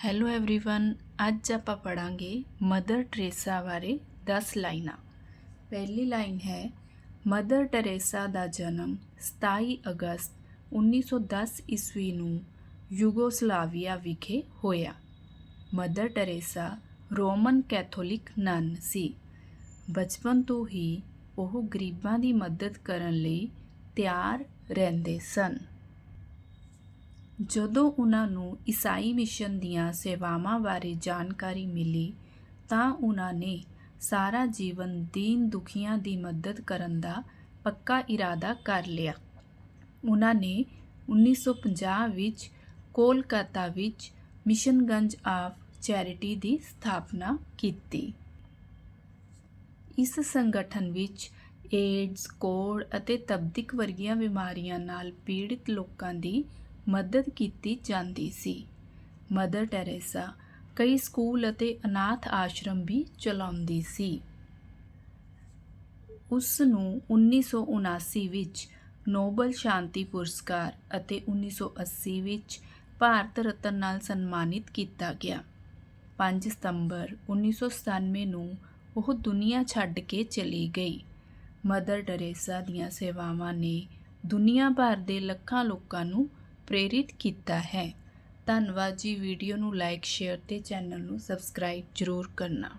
Hello everyone ਅੱਜ ਆਪਾਂ ਪੜਾਂਗੇ mother Teresa ਬਾਰੇ 10 ਲਾਈਨਾਂ ਪਹਿਲੀ ਲਾਈਨ ਹੈ ਮਦਰ ਟਰੇਸਾ ਦਾ ਜਨਮ 27 ਅਗਸਤ 1910 ਈਸਵੀ ਨੂੰ ਯੂਗੋਸਲਾਵੀਆ ਵਿਖੇ ਹੋਇਆ Mother Teresa Roman Catholic nun ਸੀ ਬਚਪਨ ਤੋਂ ਹੀ ਉਹ ਗਰੀਬਾਂ ਦੀ ਮਦਦ ਕਰਨ ਲਈ ਤਿਆਰ ਰਹਿੰਦੇ ਸਨ ਜਦੋਂ ਉਹਨਾਂ ਨੂੰ ਈਸਾਈ ਮਿਸ਼ਨ ਦੀਆਂ ਸੇਵਾਵਾਂ ਬਾਰੇ ਜਾਣਕਾਰੀ ਮਿਲੀ, ਤਾਂ ਉਹਨਾਂ ਨੇ ਸਾਰਾ ਜੀਵਨ ਦੀਨ ਦੁਖੀਆਂ ਦੀ ਮਦਦ ਕਰਨ ਦਾ ਪੱਕਾ ਇਰਾਦਾ ਕਰ ਲਿਆ। ਉਨ੍ਹਾਂ ਨੇ 1950 ਵਿੱਚ ਕੋਲਕਾਤਾ ਵਿੱਚ ਮਿਸ਼ਨਗੰਜ ਆਫ ਚੈਰਿਟੀ ਦੀ ਸਥਾਪਨਾ ਕੀਤੀ। ਇਸ ਸੰਗਠਨ ਵਿੱਚ ਏਡਜ਼ ਕੋੜ ਅਤੇ ਤਬਦੀਕ ਵਰਗੀਆਂ ਬਿਮਾਰੀਆਂ ਨਾਲ ਪੀੜਿਤ ਲੋਕਾਂ ਦੀ ਮਦਦ ਕੀਤੀ ਜਾਂਦੀ ਸੀ। ਮਦਰ ਟੈਰੇਸਾ ਕਈ ਸਕੂਲ ਅਤੇ ਅਨਾਥ ਆਸ਼ਰਮ ਵੀ ਚਲਾਉਂਦੀ ਸੀ। ਉਸ ਨੂੰ 1979 ਵਿੱਚ ਨੋਬਲ ਸ਼ਾਂਤੀ ਪੁਰਸਕਾਰ ਅਤੇ 1980 ਵਿੱਚ ਭਾਰਤ ਰਤਨ ਨਾਲ ਸਨਮਾਨਿਤ ਕੀਤਾ ਗਿਆ। 5 ਸਤੰਬਰ 1997 ਨੂੰ ਉਹ ਦੁਨੀਆ ਛੱਡ ਕੇ ਚਲੀ ਗਈ। ਮਦਰ ਟੈਰੇਸਾ ਦੀਆਂ ਸੇਵਾਵਾਂ ਨੇ ਦੁਨੀਆ ਭਰ ਦੇ ਲੱਖਾਂ ਲੋਕਾਂ ਨੂੰ ਪ੍ਰੇਰਿਤ ਕੀਤਾ ਹੈ। ਧੰਨਵਾਦ ਜੀ ਵੀਡੀਓ ਨੂੰ ਲਾਈਕ, ਸ਼ੇਅਰ ਤੇ ਚੈਨਲ ਨੂੰ ਸਬਸਕ੍ਰਾਈਬ ਜ਼ਰੂਰ ਕਰਨਾ।